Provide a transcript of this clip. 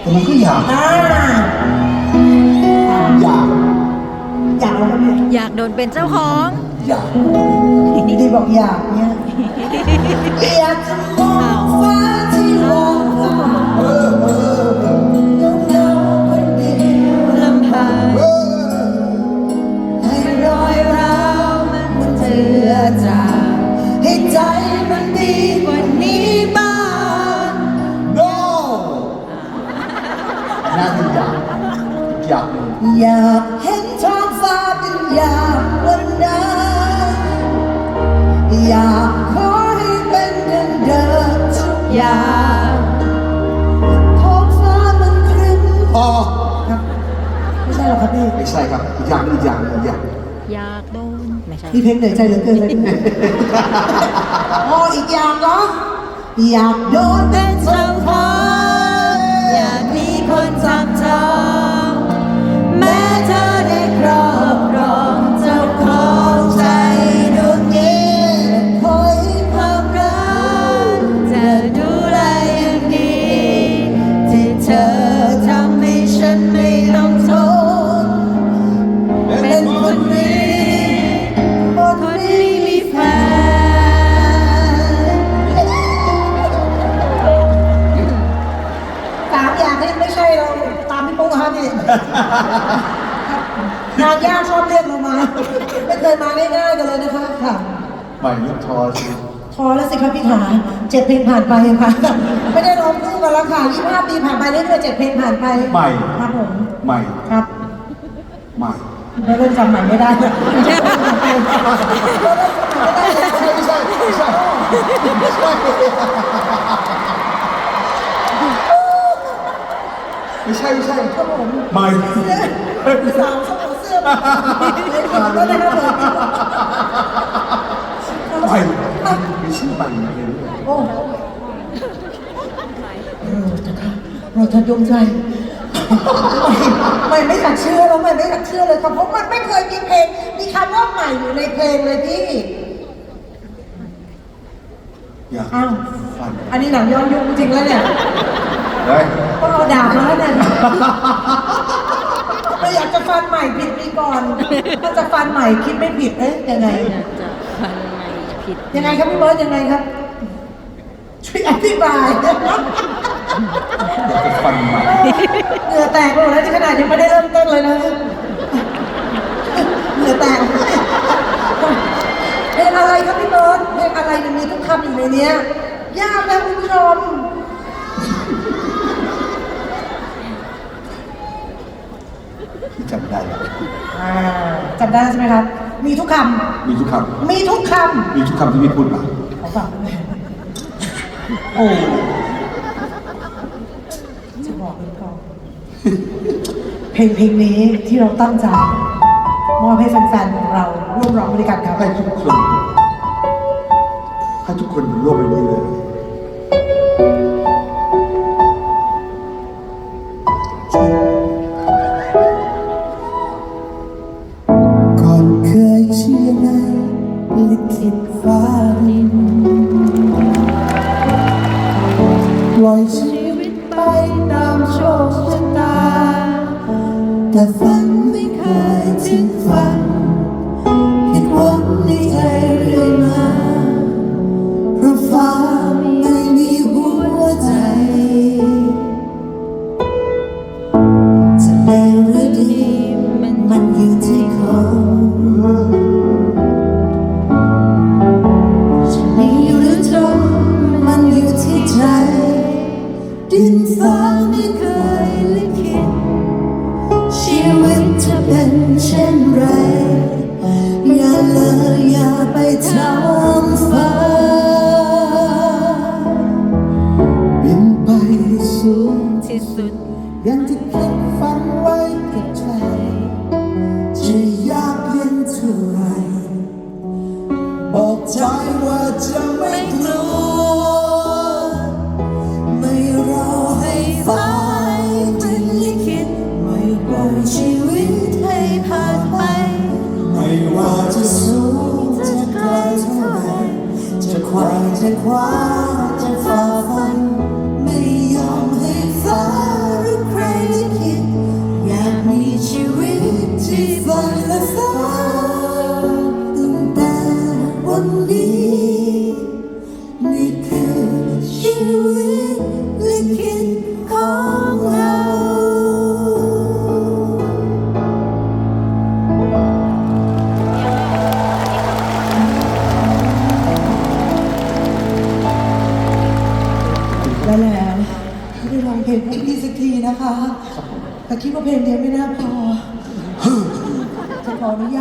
แต่มันก็อยาก อ่าอยาก อยากเอาไหมเนี่ยอยากโดนเป็นเจ้าของ อยาก ดีบอกอยากเนี่ยอยากจะมอ น่าจะอยากอยากอยากเห็นท้องฟ้าเป็นอยางวันนั้นอยากขอให้เป็นดังเดิมทุกอย่างท้องฟ้ามันครึ้มพอครับไม่ใช่หรอกครับพี่ไม่ใช่ครับอีกอย่างหนึงอีกอย่างหนึงอีกอย่างอยากโดนไม่ใช่ พี่เพลงเหนื่อยใจเหลือเกินเลยพี่อ๋ออีกอย่างเหรออยากโดนเป็นเจ้าขอ งานยากชอบเรียกเรามาไม่เคยมาง่ายๆกันเลยนะคะค่ะ ใหม่ยุคทอสิพอแล้วสิครับพี่ขาเจ็ดเพลงผ่านไปค่ะไม่ได้ร้องคู่กันแล้วค่ะยี่ห้าปีผ่านไปเรื่อยๆเจ็ดเพลงผ่านไปใหม่ครับผมใหม่ครับใหม่เราเริ่มจำใหม่ไม่ได้แล้วเราเริ่มจำใหม่ไม่ได้แล้วไม่ใช่ไม่ใช่ไม่ใช่ไม่ใช่ไม่ใช่ครับผมใหม่สาวสาวเสื้อมาเลยถามแล้วนะครับผมใหม่มีชื่อใหม่เลยโอ้เออจะค่ะเราจะดวงใจไม่ไม่อยากเชื่อแล้วไม่ไม่อยากเชื่อเลยครับเพราะมันไม่เคยมีเพลงมีคำว่าใหม่อยู่ในเพลงเลยพี่อยากอ้าวฟันอันนี้หนังย้อนยุคจริงแล้วเนี่ยเฮ้ยต้องเอาดาบมาแล้วเนี่ยไม่ อยากจะฟันใหม่ผิดปีก่อน ถ้าจะฟันใหม่คิดไม่ผิดเอ๊ะยังไง อยากจะฟันไม่ผิดยังไงครับพี่เบิร์ดยังไงครับ ช่วยอธิบายอยากจะฟันใหม่เหงื่อแตกไปหมดแล้วที่ขนาดยังไม่ได้เริ่มต้นเลยนะเหงื่อแตกเพลงอะไรครับพี่เบิร์ดเพลงอะไรมันมีทุกคำอยู่ในเนี้ยยากนะคุณผู้ชม ที่จำได้แล้วอ่าจำได้ใช่ไหมครับ มีทุกคมีทุกคำมีทุกคำมีทุกคำที่พี่พูดมาำขอฝากด้วยโอ้จะบอกเป็นกองเพลงเพลงนี้ที่เราตั้งใจมอบให้แฟนๆของเราร่วมร้องด้วยกันครับ ให้ทุกคนให้ทุกคนบนโลกใบนี้เลย แต่ฝันไม่เคยถึงฝันผิดหวังในใจเรื่อยมาเพราะฟ้าไม่มีหัวใจจะเลวหรือดีมันอยู่ที่ ไขวจะคว้าจะฝ่าฟัน ไม่ยอมให้ฟ้าหรือใครลิขิตอยากมีชีวิตที่บนและฟ้า ได้แล้วไม่ได้ร้องเพลงพวกพี่สักทีนะคะ แต่คิดว่าเพลงนี้ไม่น่าพอจะขออนุญาต